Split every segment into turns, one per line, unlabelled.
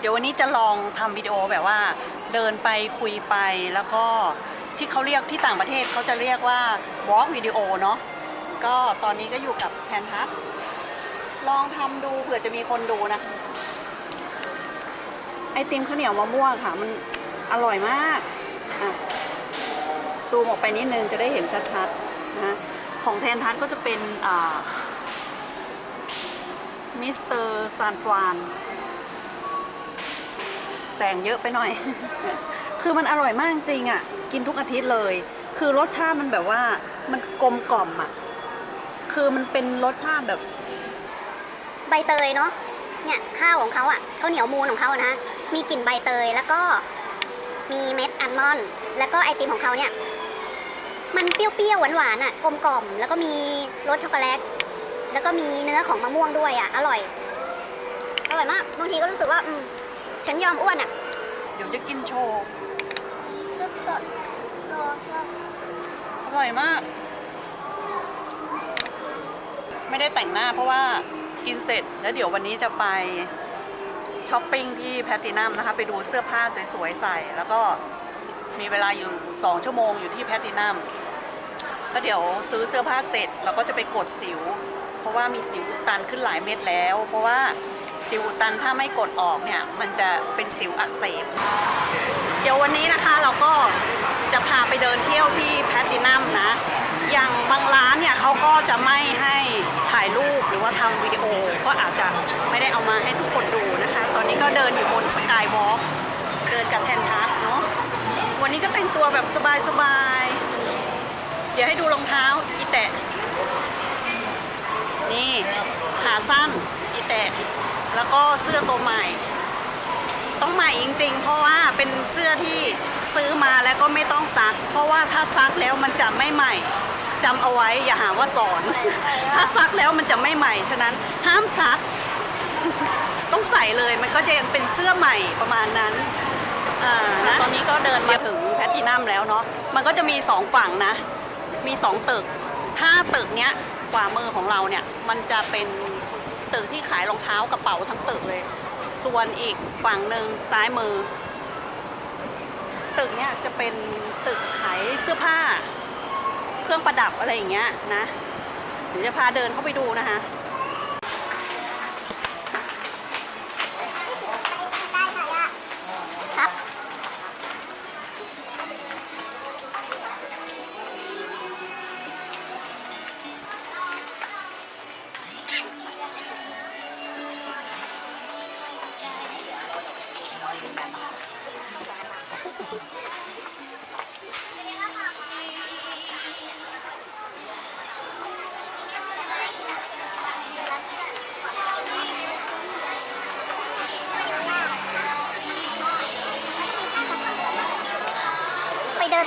เดี๋ยววันนี้จะลองทำวิดีโอแบบว่า เดินไปคุยไปแล้วก็ที่เขาเรียกที่ต่างประเทศเขาจะเรียกว่าวอล์กวิดีโอเนาะก็ตอนนี้ก็อยู่กับแทนทัศน์ลองทำดูเผื่อจะมีคนดูนะ ไอติมข้าวเหนียวมะม่วงค่ะ มันอร่อยมากอะซูมออกไปนิดนึงจะได้เห็นชัดๆนะของแทนทัศน์ก็จะเป็นอ่ามิสเตอร์ซานฟราน แสงเยอะไปหน่อย คือมันอร่อยมากจริงอะ กินทุกอาทิตย์เลย คือรสชาติมันแบบว่ามันกลมกล่อมอะ คือมันเป็นรสชาติแบบ
ใบเตยเนาะ เนี่ยข้าวของเขาอะ่ะข้าวเหนียวมูนของเขาอะนะ มีกลิ่นใบเตยแล้วก็มีเม็ดอัลมอนด์แล้วก็ไอติมของเขาเนี่ย มันเปรี้ยวๆหวานๆอะ่ะกลมกล่อม แล้วก็มีรสช็อกโกแลต แล้วก็มีเนื้อของมะม่วงด้วยอะ่ะ อร่อย อร่อยมาก บางทีก็รู้สึกว่า อืมฉันยอมอ้วนอะ
ดี๋ยวจะกินโชว์อร่อยมาก ไม่ได้แต่งหน้าเพราะว่ากินเสร็จแล้วเดี๋ยววันนี้จะไปช้อปปิ้งที่แพลตินัมนะคะ ไปดูเสื้อผ้าสวยๆใส่ แล้วก็มีเวลาอยู่ 2 ชั่วโมงอยู่ที่แพลตินัมแล้วเดี๋ยวซื้อเสื้อผ้าเสร็จเราก็จะไปกดสิว เพราะว่ามีสิวอุดตันขึ้นหลายเม็ดแล้ว เพราะว่า สิวอุดตันถ้าไม่กดออกเนี่ยมันจะเป็นสิวอักเสบ เดี๋ยววันนี้นะคะเราก็จะพาไปเดินเที่ยวที่แพลตินัมนะ อย่างบางร้านเนี่ยเขาก็จะไม่ให้ถ่ายรูปหรือว่าทำวิดีโอ ก็อาจจะไม่ได้เอามาให้ทุกคนดูนะคะ ตอนนี้ก็เดินอยู่บนสกายวอล์กเดินกับแทนทัสเนาะ วันนี้ก็แต่งตัวแบบสบายๆ เดี๋ยวให้ดูรองเท้าอีแตะ นี่ขาสั้นอีแตะ แล้วก็เสื้อตัวใหม่ ต้องใหม่จริง ๆ เพราะว่าเป็นเสื้อที่ซื้อมาแล้วก็ไม่ต้องซัก เพราะว่าถ้าซักแล้วมันจะไม่ใหม่จำเอาไว้อย่าหาว่าสอน ถ้าซักแล้วมันจะไม่ใหม่ ฉะนั้นห้ามซัก ต้องใส่เลยมันก็จะยังเป็นเสื้อใหม่ประมาณนั้นอ่านะตอนนี้ก็เดินมาถึงแพลตตินัมแล้วเนาะ มันก็จะมีสองฝั่งนะ มีสองตึก ถ้าตึกเนี้ยขวามือของเราเนี่ย มันจะเป็น ตึกที่ขายรองเท้ากระเป๋าทั้งตึกเลย ส่วนอีกฝั่งหนึ่งซ้ายมือ ตึกเนี่ยจะเป็นตึกขายเสื้อผ้า เครื่องประดับอะไรอย่างเงี้ยนะเดี๋ยวจะพาเดินเข้าไปดูนะคะ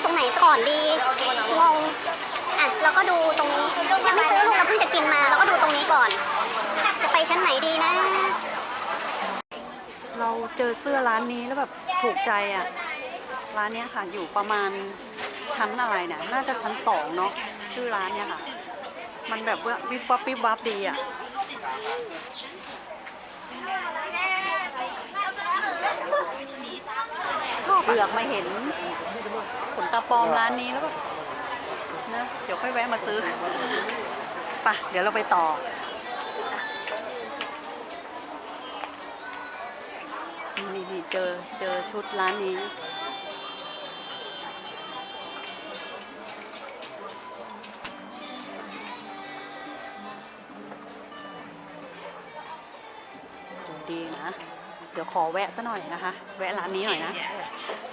ตรงไหนก่อนดีงงอะเราก็ดูตรงนี้ยังไม่ซื้อลูกเราเพิ่งจะกินมาเราก็ดูตรงนี้ก่อน จะไปชั้นไหนดีนะ
เราเจอเสื้อร้านนี้แล้วแบบถูกใจอะ ร้านเนี้ยค่ะอยู่ประมาณชั้นอะไรเนี่ยน่าจะชั้นสองเนาะชื่อร้านเนี่ยค่ะ มันแบบว่าวิบวับวิบวับดีอะ ชอบเบือกมาเห็นขนตาปลอมร้านนี้แล้วก็นะเดี๋ยวค่อยแวะมาซื้อไปะเดี๋ยวเราไปต่อนี่นี่เจอเจอชุดร้านนี้ดีนะ เดี๋ยวขอแวะซะหน่อยนะคะ แวะร้านนี้หน่อยนะ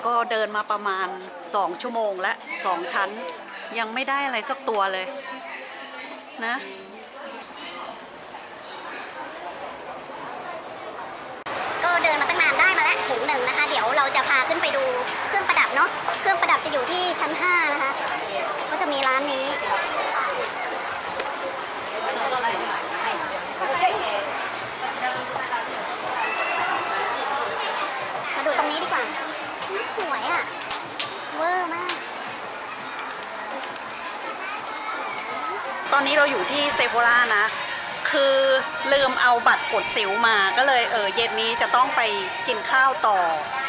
ก็เดินมาประมาณ 2 ชั่วโมงและ2ชั้น ยังไม่ได้อะไรสักตัวเลย นะ
ก็เดินมาตั้งนานได้มาแล้วถุงหนึ่งนะคะ เดี๋ยวเราจะพาขึ้นไปดูเครื่องประดับเนาะ เครื่องประดับจะอยู่ที่ชั้น 5 นะคะ ก็จะมีร้านนี้ มาดูตรงนี้ดีกว่าสวยอะ่ะ เวอร์มาก
ตอนนี้เราอยู่ที่เซโ h รานะ คือลืมเอาบัตรกดสิวมาก็เลยเออเย็นนี้จะต้องไปกินข้าวต่อ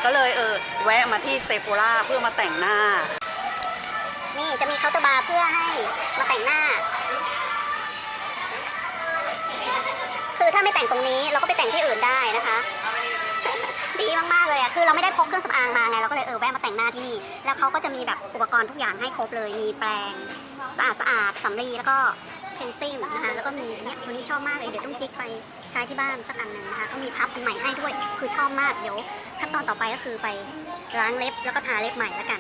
ก็เลยเออแวะมาที่เซโ h ราเพื่อมาแต่งหน้า
นี่จะมีเคาน์เตอร์บาร์เพื่อให้มาแต่งหน้า คือถ้าไม่แต่งตรงนี้เราก็ไปแต่งที่อื่นได้นะคะ ดีมากๆเลยอะคือเราไม่ได้พกเครื่องสำอางมาไงเราก็เลยเออแวะมาแต่งหน้าที่นี่แล้วเขาก็จะมีแบบอุปกรณ์ทุกอย่างให้ครบเลยมีแปรงสะอาดสะอาดสำลีแล้วก็เพนซิลนะคะแล้วก็มีอันเนี้ยตัวนี้ชอบมากเลยเดี๋ยวต้องจิกไปใช้ที่บ้านสักอันหนึ่งนะคะก็มีพับใหม่ให้ด้วยคือชอบมากเดี๋ยวขั้นตอนต่อไปก็คือไปล้างเล็บแล้วก็ทาเล็บใหม่แล้วกัน